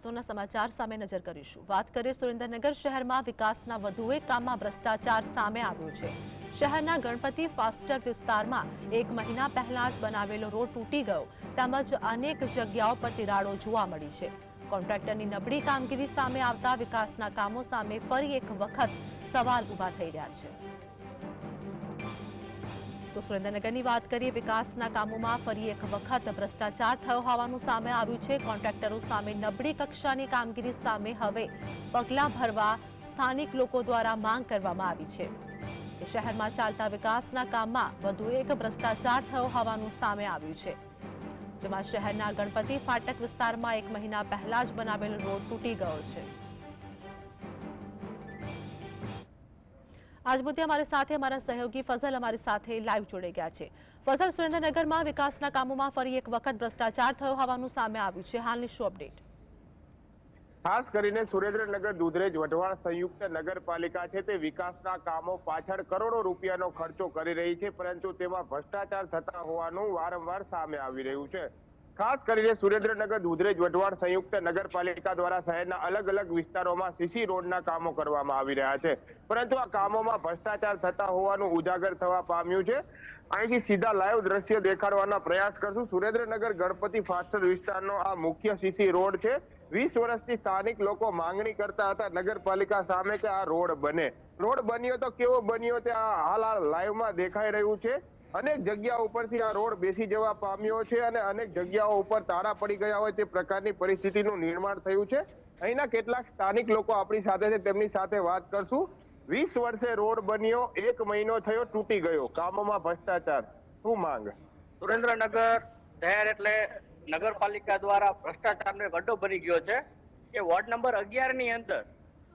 મહત્વના સમાચાર સામે નજર કરીશું. વાત કરીએ સુરેન્દ્રનગર શહેરમાં વિકાસના વધુ એક કામમાં ભ્રષ્ટાચાર સામે આવ્યો છે. શહેરના ગણપતિ ફાસ્ટર વિસ્તારમાં એક મહિના પહેલા જ બનાવેલો રોડ તૂટી ગયો. તેમજ અનેક જગ્યાઓ પર તિરાડો જોવા મળી છે. કોન્ટ્રાક્ટરની નબળી કામગીરી સામે આવતા વિકાસના કામો સામે ફરી એક વખત સવાલ ઊભા થઈ રહ્યા છે. તો સુરેન્દ્રનગરની વાત કરીએ, વિકાસના કામોમાં ફરી એક વખત ભ્રષ્ટાચાર થયો હોવાનું સામે આવ્યું છે. કોન્ટ્રાક્ટરો સામે નબળી કક્ષાની કામગીરી સામે હવે પગલાં ભરવા સ્થાનિક લોકો દ્વારા માંગ કરવામાં આવી છે. શહેરમાં ચાલતા વિકાસના કામમાં વધુ એક ભ્રષ્ટાચાર થયો હોવાનું સામે આવ્યું છે. જેમાં શહેરના ગણપતિ ફાટક વિસ્તારમાં એક મહિના પહેલા જ બનાવેલ રોડ તૂટી ગયો છે. આજ મુદ્દે અમારી સાથે અમારા સહયોગી ફઝલ અમારી સાથે લાઈવ જોડાઈ ગયા છે. ફઝલ, સુરેન્દ્રનગરમાં વિકાસના કામોમાં ફરી એક વખત ભ્રષ્ટાચાર થયો હોવાનું સામે આવ્યું છે. હાલની શું અપડેટ ખાસ કરીને સુરેન્દ્રનગર, દુધરેજ, વઢવાણ સંયુક્ત નગરપાલિકા છે તે વિકાસના કામો પાછળ કરોડો રૂપિયાનો ખર્ચો કરી રહી છે, પરંતુ તેમાં ભ્રષ્ટાચાર થતા હોવાનું વારંવાર સામે આવી રહ્યું છે. ખાસ કરીને સુરેન્દ્રનગર, દુધરેજ, વઢવાણ સંયુક્ત નગરપાલિકા દ્વારા શહેરના અલગ અલગ વિસ્તારોમાં સીસી રોડના કામો કરવામાં આવી રહ્યા છે. પરંતુ આ કામોમાં ભ્રષ્ટાચાર થતા હોવાનું ઉજાગર થવા પામ્યું છે. અહીંથી સીધા લાઈવ દ્રશ્ય દેખાડવાના પ્રયાસ કરશું. સુરેન્દ્રનગર ગણપતિ ફાસ્ટર વિસ્તારનો આ મુખ્ય સીસી રોડ છે. વીસ વર્ષથી સ્થાનિક લોકો માંગણી કરતા હતા નગરપાલિકા સામે કે આ રોડ બને. રોડ બન્યો તો કેવો બન્યો તે આ હાલ આ લાઈવમાં દેખાઈ રહ્યું છે. અનેક જગ્યા ઉપરથી આ રોડ બેસી જવા પામ્યો છે અને અનેક જગ્યાઓ ઉપર તાળા પડી ગયા હોય તે પ્રકારની પરિસ્થિતિનું નિર્માણ થયું છે. અહીંના કેટલાક સ્થાનિક લોકો આપણી સાથે છે, તેમની સાથે વાત કરશું. વીસ વર્ષે રોડ બન્યો, એક મહિનો થયો, તૂટી ગયો. કામોમાં ભ્રષ્ટાચાર. શું માંગ? સુરેન્દ્રનગર શહેર એટલે નગરપાલિકા દ્વારા ભ્રષ્ટાચારનો ગડ્ડો બની ગયો છે કે વોર્ડ નંબર અગિયારની અંદર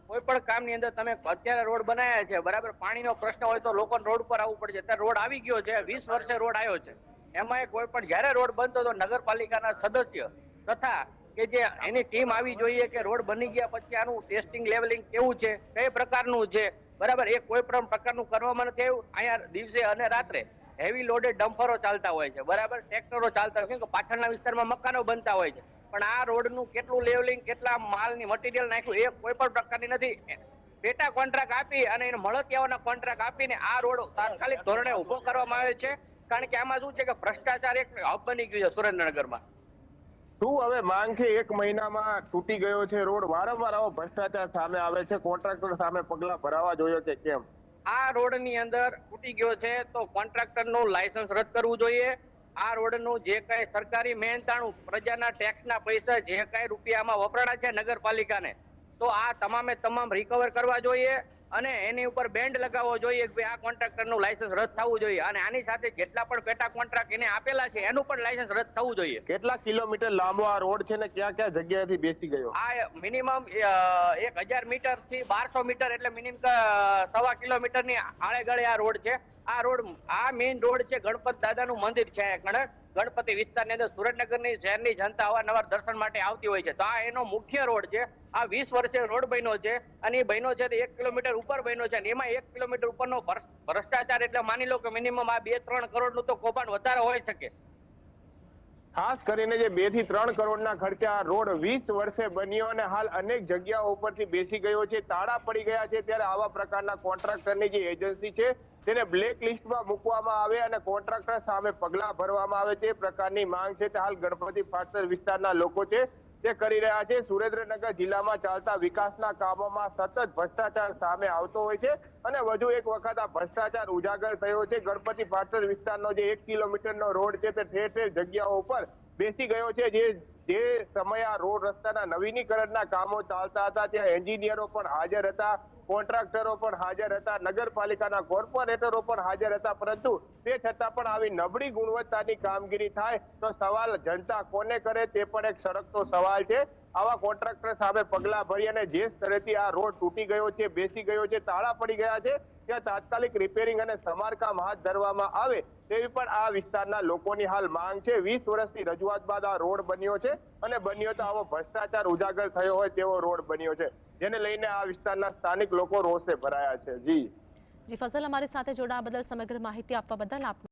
કોઈ પણ કામની અંદર તમે અત્યારે રોડ બનાવ્યા છે બરાબર? પાણીનો પ્રશ્ન હોય તો લોકોને રોડ પર આવવું પડશે. અત્યારે રોડ આવી ગયો છે વીસ વર્ષે રોડ આવ્યો છે. એમાં કોઈ પણ જ્યારે રોડ બનતો તો નગરપાલિકાના સદસ્ય તથા કે જે એની ટીમ આવી જોઈએ કે રોડ બની ગયા પછી આનું ટેસ્ટિંગ લેવલિંગ કેવું છે કઈ પ્રકારનું છે બરાબર? એ કોઈ પણ પ્રકારનું કરવામાં નથી આવ્યું. અહીંયા દિવસે અને રાત્રે હેવી લોડેડ ડમ્પરો ચાલતા હોય છે બરાબર? ટ્રેક્ટરો ચાલતા હોય કેમ કે પાછળના વિસ્તારમાં મકાનો બનતા હોય છે. પણ આ રોડનું કેટલું લેવલિંગ કેટલા માલની મટીરિયલ નાખ્યું એ કોઈ પણ પ્રકારની નથી. પેટા કોન્ટ્રાક્ટ આપી અને એને મળતિયાઓના કોન્ટ્રાક્ટ આપીને આ રોડ તાત્કાલિક ધોરણે ઊભો કરવામાં આવે છે. કારણ કે આમાં શું છે કે ભ્રષ્ટાચાર એક હબ બની ગયું છે સુરેન્દ્રનગરમાં. શું હવે માંગ છે? એક મહિનામાં તૂટી ગયો છે રોડ. વારંવાર આવો ભ્રષ્ટાચાર સામે આવે છે. કોન્ટ્રાક્ટર સામે પગલા ભરાવા જોઈએ છે કેમ? આ રોડની અંદર તૂટી ગયો છે તો કોન્ટ્રાક્ટરનું લાયસન્સ રદ કરવું જોઈએ. આ રોડનું જે કાંઈ સરકારી મહેનતાણું, પ્રજાના ટેક્સના પૈસા જે કાંઈ રૂપિયામાં વપરાણા છે નગરપાલિકાને, તો આ તમામે તમામ રિકવર કરવા જોઈએ. અને એની ઉપર બેન્ડ લગાવવો જોઈએ કે ભાઈ આ કોન્ટ્રાક્ટરનું લાયસન્સ રદ થવું જોઈએ. અને આની સાથે જેટલા પણ પેટા કોન્ટ્રાક્ટ એને આપેલા છે એનું પણ લાયસન્સ રદ થવું જોઈએ. કેટલા કિલોમીટર લાંબો આ રોડ છે ને ક્યાં ક્યાં જગ્યાએથી બેસી ગયો? આ મિનિમમ એક હજાર મીટરથી બારસો મીટર એટલે મિનિમમ સવા કિલોમીટરની આળેગળે આ રોડ છે. આ રોડ આ મેઇન રોડ છે ગણપત દાદાનું મંદિર છે ગણ- ગણપતિ વિસ્તારની અંદર સુરેન્દ્રનગરની શહેરની જનતા અવારનવાર દર્શન માટે આવતી હોય છે. તો આ એનો મુખ્ય રોડ છે. આ વીસ વર્ષે રોડ બન્યો છે અને એ બન્યો છે તો એક કિલોમીટર ઉપર બન્યો છે અને એમાં એક કિલોમીટર ઉપરનો ભ્રષ્- ભ્રષ્ટાચાર એટલે માની લો કે મિનિમમ આ બે ત્રણ કરોડનું તો કૌભાંડ વધારે હોઈ શકે. ખાસ કરીને જે બેથી ત્રણ કરોડના ખર્ચે આ રોડ વીસ વર્ષે બન્યો અને હાલ અનેક જગ્યાઓ ઉપરથી બેસી ગયો છે. તાળા પડી ગયા છે ત્યારે આવા પ્રકારના કોન્ટ્રાક્ટરની જે એજન્સી છે તેને બ્લેક લિસ્ટમાં મૂકવામાં આવે અને કોન્ટ્રાક્ટર સામે પગલા ભરવામાં આવે તે પ્રકારની માંગ છે હાલ ગણપતિ ફાસ્ટર વિસ્તારના લોકો છે. તે કરી રહ્યા છે. સુરેન્દ્રનગર જિલ્લામાં ચાલતા વિકાસના કામોમાં સતત ભ્રષ્ટાચાર સામે આવતો હોય છે અને વધુ એક વખત આ ભ્રષ્ટાચાર ઉજાગર થયો છે. ગણપતિ પાટણ વિસ્તારનો જે એક કિલોમીટરનો રોડ છે તે ઠેર ઠેર જગ્યાઓ ઉપર બેસી ગયો છે. જે જે સમયે આ રોડ રસ્તાના નવીનીકરણના કામો ચાલતા હતા, ત્યાં એન્જિનિયરો પણ હાજર હતા, કોન્ટ્રાક્ટરો પણ હાજર હતા, નગરપાલિકાના કોર્પોરેટરો પણ હાજર હતા, પરંતુ તે છતાં પણ આવી નબળી ગુણવત્તાની કામગીરી થાય તો સવાલ જનતા કોને કરે તે પણ એક સરકતો સવાલ છે. આવા કોન્ટ્રાક્ટર સામે પગલા ભરી અને જે સ્તરેથી આ રોડ તૂટી ગયો છે, બેસી ગયો છે, તાળા પડી ગયા છે તાત્કાલિક રિપેરિંગ અને સમારકામ હાથ ધરવામાં આવે તેવી પણ આ વિસ્તારના લોકોની હાલ માંગ છે. વીસ વર્ષની રજૂઆત બાદ આ રોડ બન્યો છે અને બન્યો તો આવો ભ્રષ્ટાચાર ઉજાગર થયો હોય તેવો રોડ બન્યો છે. જેને લઈને આ વિસ્તારના સ્થાનિક લોકો રોષે ભરાયા છે. જી. જી, ફસલ અમારી સાથે જોડાવા બદલ સમગ્ર માહિતી આપવા બદલ આપનો